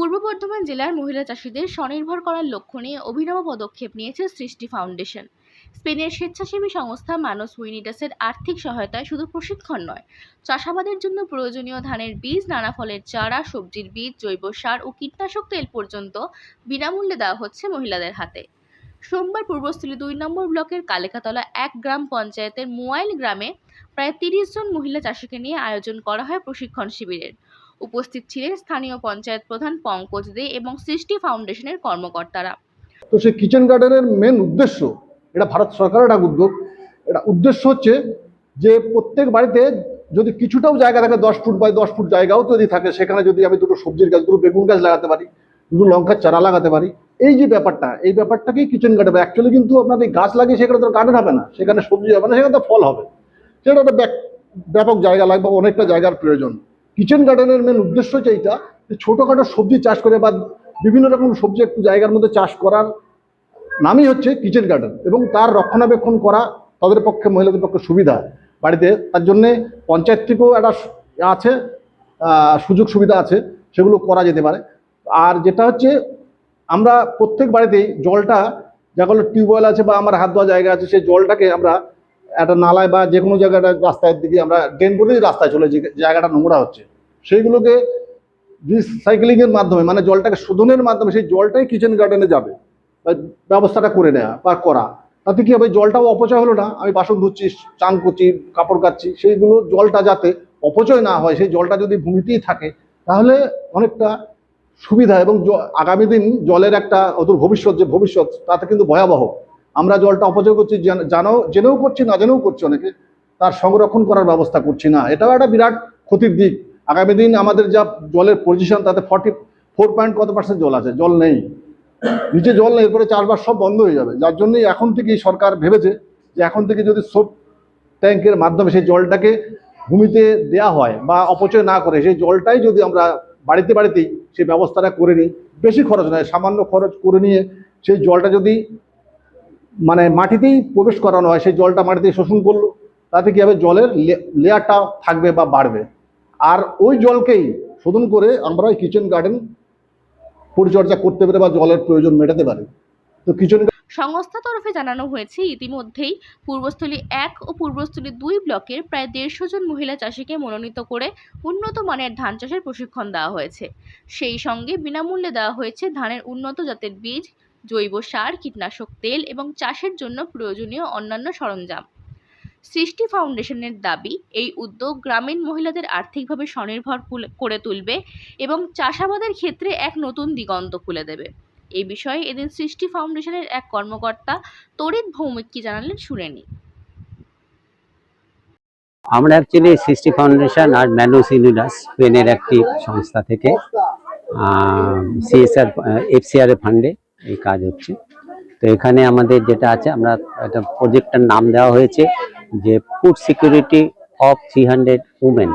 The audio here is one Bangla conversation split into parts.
পূর্ব বর্ধমান জেলার মহিলা চাষিদের স্বনির্ভর করার লক্ষ্য নিয়ে অভিনব পদক্ষেপ নিয়েছে সৃষ্টি ফাউন্ডেশন। স্পেনের স্বেচ্ছাসেবী সংস্থা মানস উইনিটাসের আর্থিক সহায়তায় শুধু প্রশিক্ষণ নয়, চাষাবাদের জন্য প্রয়োজনীয় ধানের বীজ, নানা ফলের চারা, সবজির বীজ, জৈব সার ও কীটনাশক তেল পর্যন্ত বিনামূল্যে দেওয়া হচ্ছে মহিলাদের হাতে। সোমবার পূর্বস্থলী দুই নম্বর ব্লকের কালেকাতলা এক গ্রাম পঞ্চায়েতের মোয়াইল গ্রামে প্রায় তিরিশ জন মহিলা চাষিকে নিয়ে আয়োজন করা হয় প্রশিক্ষণ শিবিরের। উপস্থিত ছিলেন স্থানীয় পঞ্চায়েত প্রধান পঙ্কজ দে এবং সৃষ্টি ফাউন্ডেশনের কর্মকর্তারা। তো সেই কিচেন গার্ডেনের মেন উদ্দেশ্য, এটা ভারত সরকারের একটা উদ্যোগ, এটা উদ্দেশ্য হচ্ছে যে প্রত্যেক বাড়িতে যদি কিছুটাও জায়গা থাকে, দশ ফুট বাই দশ ফুট জায়গাও যদি থাকে, সেখানে যদি আমি দুটো সবজির গাছ, দুটো বেগুন গাছ লাগাতে পারি, দুটো লঙ্কার চারা লাগাতে পারি, এই যে ব্যাপারটা, এই ব্যাপারটাকেই কিচেন গার্ডেন অ্যাকচুয়ালি কিন্তু আপনার এই গাছ লাগিয়ে সেখানে তো গার্ডেন হবে না, সেখানে সবজি হবে না, সেখানে তো ফল হবে। সেটা একটা ব্যাপক জায়গা লাগবে, অনেকটা জায়গার প্রয়োজন। কিচেন গার্ডেনের মেন উদ্দেশ্য হচ্ছে এইটা যে ছোটোখাটো সবজি চাষ করে বা বিভিন্ন রকম সবজি একটু জায়গার মধ্যে চাষ করার নামই হচ্ছে কিচেন গার্ডেন এবং তার রক্ষণাবেক্ষণ করা তাদের পক্ষে, মহিলাদের পক্ষে সুবিধা। বাড়িতে তার জন্যে পঞ্চায়েত থেকেও একটা আছে সুযোগ সুবিধা আছে, সেগুলো করা যেতে পারে। আর যেটা হচ্ছে আমরা প্রত্যেক বাড়িতেই জলটা, যা যেগুলো টিউবওয়েল আছে বা আমার হাত ধোয়া জায়গা আছে, সেই জলটাকে আমরা একটা নালায় বা যে কোনো জায়গাটা রাস্তার দিকে আমরা ড্রেন করেই রাস্তায় চলে যে জায়গাটা নোংরা হচ্ছে। সেইগুলোকে রিসাইক্লিংয়ের মাধ্যমে মানে জলটাকে শোধনের মাধ্যমে সেই জলটাই কিচেন গার্ডেনে যাবে ব্যবস্থাটা করে নেওয়া বা করা। তাতে কি হবে? জলটাও অপচয় হলো না। আমি বাসন ধুচ্ছি, চান করছি, কাপড় কাচ্ছি, সেইগুলো জলটা যাতে অপচয় না হয়, সেই জলটা যদি ভূমিতেই থাকে, তাহলে অনেকটা সুবিধা এবং আগামী দিন জলের একটা অদূর ভবিষ্যৎ, যে ভবিষ্যৎ, তাতে কিন্তু ভয়াবহ। আমরা জলটা অপচয় করছি, জান- জানাও, জেনেও করছি, না জেনেও করছি অনেকে, তার সংরক্ষণ করার ব্যবস্থা করছি না। এটাও একটা বিরাট ক্ষতির দিক। আগামী দিন আমাদের যা জলের পজিশন তাতে ফর্টি ফোর পয়েন্ট কত পার্সেন্ট জল আছে? জল নেই। নিচে জল নেই, এরপরে চাষবাস সব বন্ধ হয়ে যাবে। যার জন্যই এখন থেকেই সরকার ভেবেছে যে এখন থেকে যদি সোপ ট্যাঙ্কের মাধ্যমে সেই জলটাকে ভূমিতে দেয়া হয় বা অপচয় না করে, সেই জলটাই যদি আমরা বাড়িতে বাড়িতেই সেই ব্যবস্থাটা করে নিই, বেশি খরচ নয়, সামান্য খরচ করে নিয়ে সেই জলটা যদি মানে মাটিতেই প্রবেশ করানো হয়, সেই জলটা মাটিতে শোষণ করল, তাতে কী হবে? জলের লেয়ারটা থাকবে বা বাড়বে। আর ওই জলকেই শোধন করে আমরা কিচেন গার্ডেন পরিচর্যা করতে পারে বা জলের প্রয়োজন মেটাতে পারে। তো কিচেন সংস্থা তরফে জানানো হয়েছে, ইতিমধ্যেই পূর্বস্থলী এক ও পূর্বস্থলী দুই ব্লকের প্রায় দেড়শো জন মহিলা চাষিকে মনোনীত করে উন্নত মানের ধান চাষের প্রশিক্ষণ দেওয়া হয়েছে। সেই সঙ্গে বিনামূল্যে দেওয়া হয়েছে ধানের উন্নত জাতের বীজ, জৈব সার, কীটনাশক তেল এবং চাষের জন্য প্রয়োজনীয় অন্যান্য সরঞ্জাম। সৃষ্টি ফাউন্ডেশনের দাবি, এই উদ্যোগ গ্রামীণ মহিলাদের আর্থিকভাবে স্বনির্ভর করে তুলবে এবং চাষাবাদের ক্ষেত্রে এক নতুন দিগন্ত খুলে দেবে। এই বিষয়ে এদিন সৃষ্টি ফাউন্ডেশনের এক কর্মকর্তা তড়িৎ ভৌমিক কি জানালেন শুনে নিই আমরা অ্যাকচুয়ালি সৃষ্টি ফাউন্ডেশন আর ম্যানুস ইউনিডাস স্পেনের একটি সংস্থা থেকে সিএসআর এফসিআর ফান্ডে এই কাজ হচ্ছে। তো এখানে আমাদের যেটা আছে, আমরা একটা প্রজেক্টটার নাম দেওয়া হয়েছে যে food security of three hundred women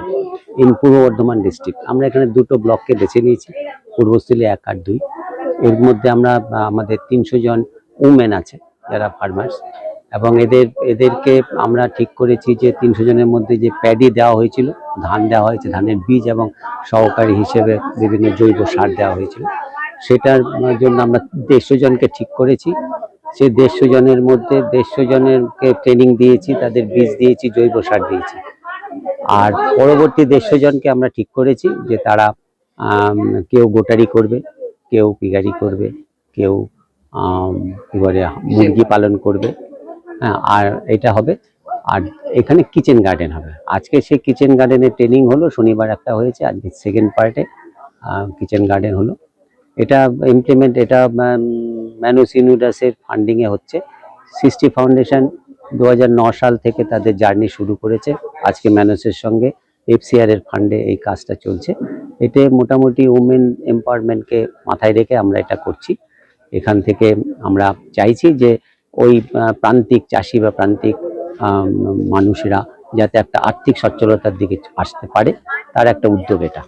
in Purba Bardhaman district আমরা এখানে দুটো ব্লককে বেছে নিয়েছি পূর্বস্থলী এক আর দুই। এর মধ্যে আমরা, আমাদের তিনশো জন উমেন আছে, যারা ফার্মার্স এবং এদের, এদেরকে আমরা ঠিক করেছি যে তিনশো জনের মধ্যে যে প্যাডি দেওয়া হয়েছিল, ধান দেওয়া হয়েছে, ধানের বীজ এবং সহকারী হিসেবে বিভিন্ন জৈব সার দেওয়া হয়েছিল। সেটার জন্য আমরা দেড়শো জনকে ঠিক করেছি। সেই দেড়শো জনের মধ্যে দেড়শো জনেরকে ট্রেনিং দিয়েছি, তাদের বীজ দিয়েছি, জৈব সার দিয়েছি। আর পরবর্তী দেড়শো জনকে আমরা ঠিক করেছি যে তারা কেউ গোটারি করবে, কেউ পিগারি করবে, কেউ বলে, মুরগি পালন করবে। হ্যাঁ আর এটা হবে, আর এখানে কিচেন গার্ডেন হবে। আজকে সেই কিচেন গার্ডেনের ট্রেনিং হলো, শনিবার একটা হয়েছে, আজকে সেকেন্ড পার্টে কিচেন গার্ডেন হলো। এটা ইমপ্লিমেন্ট এটা ম্যানুস ইউনিডাসের ফান্ডিংয়ে হচ্ছে। সৃষ্টি ফাউন্ডেশন দু সাল থেকে তাদের জার্নি শুরু করেছে। আজকে ম্যানুসের সঙ্গে এফসিআর এর ফান্ডে এই কাজটা চলছে। এতে মোটামুটি উমেন এম্পাওয়ারমেন্টকে মাথায় রেখে আমরা এটা করছি। এখান থেকে আমরা চাইছি যে ওই প্রান্তিক চাষি বা প্রান্তিক মানুষেরা যাতে একটা আর্থিক সচ্ছলতার দিকে আসতে পারে, তার একটা উদ্যোগ এটা।